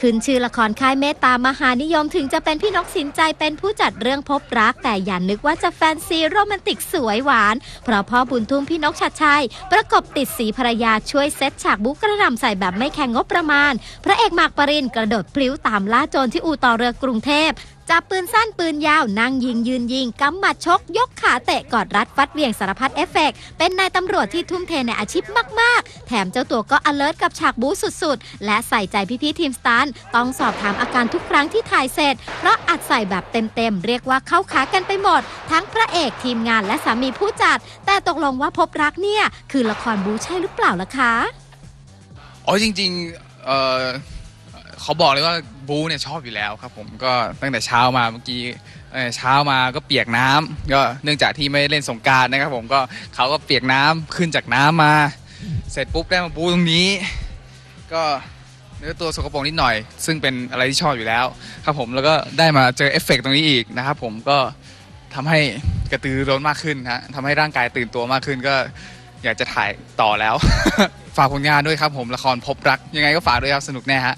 ขึ้นชื่อละครค่ายเมตตามหานิยมถึงจะเป็นพี่นกสินใจเป็นผู้จัดเรื่องพบรัก แต่อย่านึกว่าจะแฟนซีโรแมนติกสวยหวาน เพราะพ่อบุญทุ่มพี่นกชัดชัย ประกบติดสีภรรยาช่วยเซตฉากบุกกระหน่ำใส่แบบไม่แข่งงบประมาณ พระเอกหมากปรินกระโดดพลิ้วตามล่าโจรที่อู่ต่อเรือกรุงเทพ จับปืนสั้นปืนยาว นั่งยิงยืนยิงกำหมัดชก ยกขาเตะกอดรัดฟัดเวียงสารพัดเอฟเฟกต์เป็นนายตำรวจที่ทุ่มเทในอาชีพมาก ๆ แถมเจ้าตัวก็ alert กับฉากบู๊สุด ๆ และใส่ใจพี่ ๆ ทีมสตันท์ต้องสอบถามอาการทุกครั้งที่ถ่ายเสร็จ เพราะอัดใส่แบบเต็ม ๆ เรียกว่าเข้าขากันไปหมด ทั้งพระเอกทีมงานและสามีผู้จัด แต่ตกลงว่าพบรักเนี่ย คือละครบู๊ใช่หรือเปล่าล่ะคะอ๋อจริงๆเอ่อ เขาบอกเลยว่าบูเนี่ยชอบอยู่แล้วครับ ผมก็ตั้งแต่เช้ามาเมื่อกี้เอ่อเช้ามาก็เปียกน้ำก็เนื่องจากที่ไม่ได้เล่นสงกรารนะครับ ผมก็เขาก็เปียกน้ำขึ้นจากน้ำมา เสร็จปุ๊บได้มาบูตรงนี้ ก็เนื้อตัวสกปรกนิดหน่อย ซึ่งเป็นอะไรที่ชอบอยู่แล้ว ครับผมแล้วก็ได้มาเจอเอฟเฟกต์ตรงนี้อีกนะครับ ผมก็ทำให้กระตือรือร้นมากขึ้นฮะทำให้ร่างกายตื่นตัวมากขึ้นก็ อยากจะถ่ายต่อแล้ว ฝากผลงานด้วยครับผมละครพบรัก ยังไงก็ฝากด้วยครับสนุกแน่ฮะ